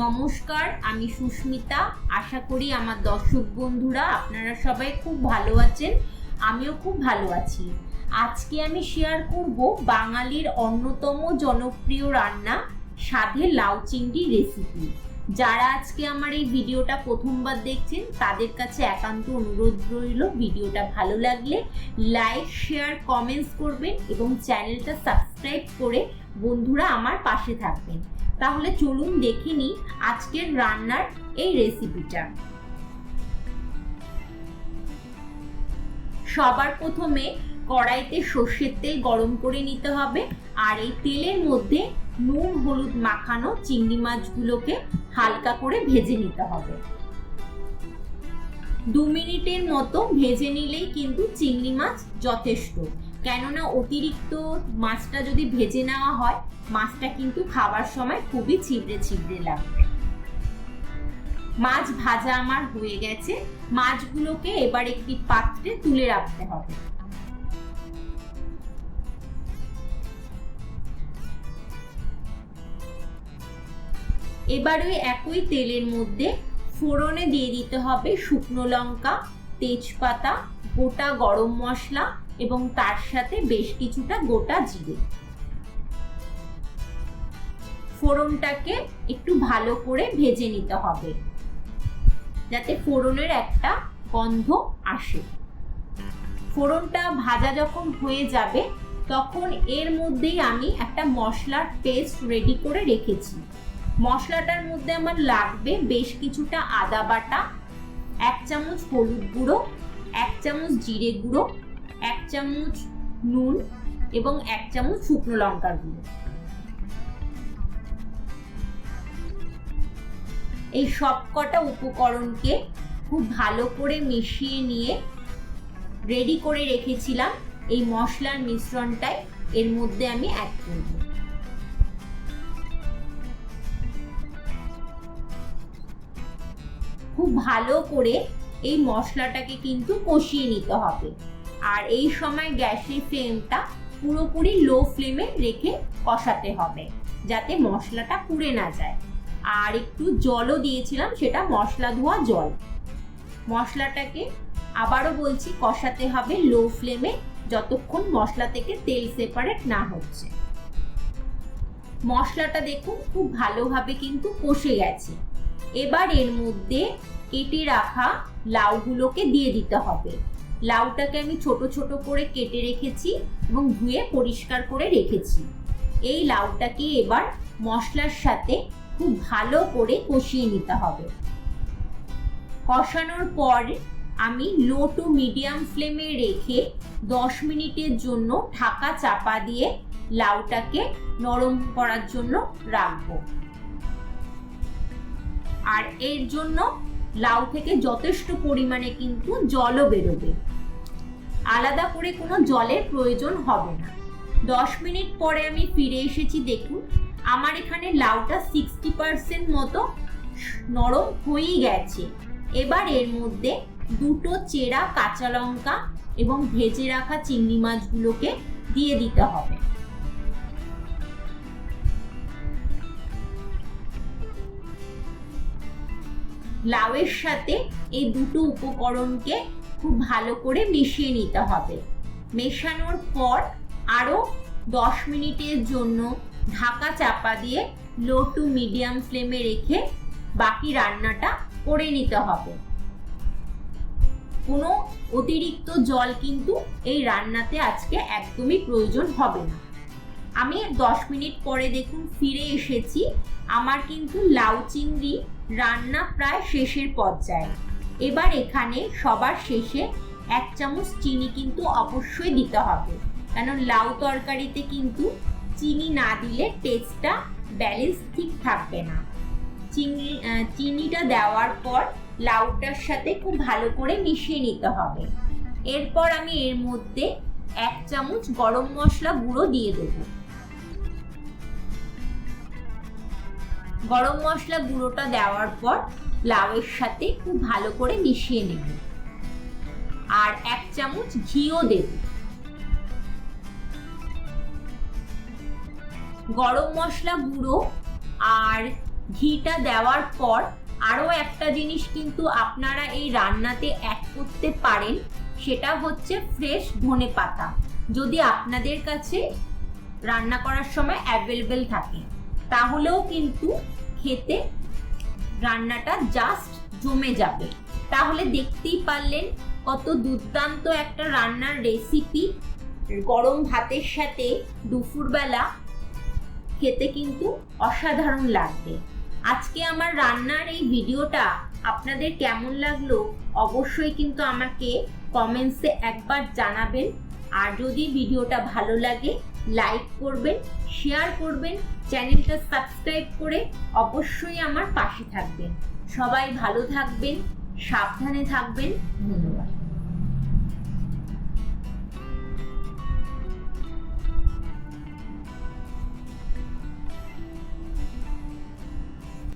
নমস্কার, আমি সুস্মিতা। আশা করি আমার দর্শক বন্ধুরা আপনারা সবাই খুব ভালো আছেন, আমিও খুব ভালো আছি। আজকে আমি শেয়ার করব বাঙালির অন্যতম জনপ্রিয় রান্না সাধে লাউ চিংড়ি রেসিপি যারা আজকে আমার এই ভিডিওটা প্রথমবার দেখছেন, তাদের কাছে একান্ত অনুরোধ রইল ভিডিওটা ভালো লাগলে লাইক শেয়ার কমেন্টস করবেন এবং চ্যানেলটা সাবস্ক্রাইব করে বন্ধুরা আমার পাশে থাকবেন। তাহলে চলুন দেখে নিই আজকের রান্নার এই রেসিপিটা সবার প্রথমে কড়াইতে সর্ষের তেল গরম করে নিতে হবে আর এই তেলের মধ্যে নুন, হলুদ মাখানো চিংড়ি মাছগুলোকে হালকা করে ভেজে নিতে হবে। দু মিনিটের মতো ভেজে নিলেই কিন্তু চিংড়ি মাছ যথেষ্ট। কেননা অতিরিক্ত মাছটা যদি ভেজে নেওয়া হয়, মাছটা কিন্তু খাবার সময় খুবই ছিবড়ে ছিবড়ে লাগবে। মাছ ভাজা আমার হয়ে গেছে। মাছগুলোকে এবার একটি পাত্রে তুলে রাখতে হবে। এবার ওই একই তেলের মধ্যে ফোড়নে দিয়ে দিতে হবে শুকনো লঙ্কা, তেজপাতা, গোটা গরম মশলা এবং তার সাথে বেশ কিছুটা গোটা জিরে ফোড়নটাকে একটু ভালো করে ভেজে নিতে হবে, যাতে ফোড়নের একটা গন্ধ আসে। ফোড়নটা ভাজা যখন হয়ে যাবে, তখন এর মধ্যেই আমি একটা মশলার পেস্ট রেডি করে রেখেছি। মশলাটার মধ্যে আমার লাগবে বেশ কিছুটা আদা বাটা, এক চামচ হলুদ গুঁড়ো, এক চামচ জিরে গুঁড়ো চামচ নুন এবং এক চামচ শুকনো লঙ্কার গুঁড়ো। এই সবকটা উপকরণকে খুব ভালো করে মিশিয়ে নিয়ে রেডি করে রেখেছিলাম। এই মশলার মিশ্রণটাই এর মধ্যে আমি অ্যাড করব। খুব ভালো করে এই মশলাটাকে কিন্তু কষিয়ে নিতে হবে। আর এই সময় গ্যাসের ফ্লেমটা পুরোপুরি লো ফ্লেমে রেখে কষাতে হবে, যাতে মশলাটা পুড়ে না যায়। আর একটু জলও দিয়েছিলাম, সেটা মশলা ধোয়া জল। মশলাটাকে আবারও বলছি, কষাতে হবে লো ফ্লেমে যতক্ষণ মশলা থেকে তেল সেপারেট না হচ্ছে। মশলাটা দেখুন, খুব ভালোভাবে কিন্তু কষে গেছে। এবার এর মধ্যে কেটে রাখা লাউগুলোকে দিয়ে দিতে হবে। লাউটাকে আমি ছোট ছোট করে কেটে রেখেছি এবং ধুয়ে পরিষ্কার করে রেখেছি। এই লাউটাকে এবার মশলার সাথে খুব ভালো করে কষিয়ে নিতে হবে। কষানোর পর আমি লো টু মিডিয়াম ফ্লেমে রেখে দশ মিনিটের জন্য ঢাকা চাপা দিয়ে লাউটাকে নরম করার জন্য রাখব। আর এর জন্য লাউ থেকে যথেষ্ট পরিমাণে কিন্তু জলও বেরোবে। আলাদা করে কোনো জলের প্রয়োজন হবে না। দশ মিনিট পরে আমি ফিরে এসেছি, দেখুন। আমার এখানে লাউটা সিক্সটি পার্সেন্ট মতো নরম হয়েই গেছে। এবার এর মধ্যে দুটো চেরা কাঁচা লঙ্কা এবং ভেজে রাখা চিংড়ি মাছগুলোকে দিয়ে দিতে হবে। লাউয়ের সাথে এই দুটো উপকরণকে খুব ভালো করে মিশিয়ে নিতে হবে। মেশানোর পর আরও দশ মিনিটের জন্য ঢাকা চাপা দিয়ে লো টু মিডিয়াম ফ্লেমে রেখে বাকি রান্নাটা করে নিতে হবে। কোনো অতিরিক্ত জল কিন্তু এই রান্নাতে আজকে একদমই প্রয়োজন হবে না। আমি দশ মিনিট পরে দেখুন ফিরে এসেছি। আমার কিন্তু লাউ চিংড়ি রান্না প্রায় শেষের পর্যায়ে এবার এখানে সবার শেষে এক চামচ চিনি কিন্তু অবশ্যই দিতে হবে। কারণ লাউ তরকারিতে কিন্তু চিনি না দিলে টেস্টটা ব্যালেন্স ঠিক থাকবে না। চিনি চিনিটা দেওয়ার পর লাউটার সাথে খুব ভালো করে মিশিয়ে নিতে হবে। এরপর আমি এর মধ্যে এক চামচ গরম মশলা গুঁড়ো দিয়ে দেব। গরম মশলা গুঁড়োটা দেওয়ার পর লাউয়ের সাথে খুব ভালো করে মিশিয়ে নেব। আর এক চামচ ঘিও দেব। গরম মশলা গুঁড়ো আর ঘিটা দেওয়ার পর আরও একটা জিনিস কিন্তু আপনারা এই রান্নাতে অ্যাড করতে পারেন, সেটা হচ্ছে ফ্রেশ ধনে পাতা যদি আপনাদের কাছে রান্না করার সময় অ্যাভেলেবেল থাকে। তাহলেও কিন্তু খেতে রান্নাটা জাস্ট জমে যাবে। তাহলে দেখতেই পারলেন কত দুর্দান্ত একটা রান্নার রেসিপি গরম ভাতের সাথে দুপুরবেলা খেতে কিন্তু অসাধারণ লাগবে। আজকে আমার রান্নার এই ভিডিওটা আপনাদের কেমন লাগল অবশ্যই কিন্তু আমাকে কমেন্টসে একবার জানাবেন। আর যদি ভিডিওটা ভালো লাগে লাইক করবেন শেয়ার করবেন, চ্যানেলটা সাবস্ক্রাইব করে অবশ্যই আমার পাশে থাকবেন। সবাই ভালো থাকবেন, সাবধানে থাকবেন। ধন্যবাদ।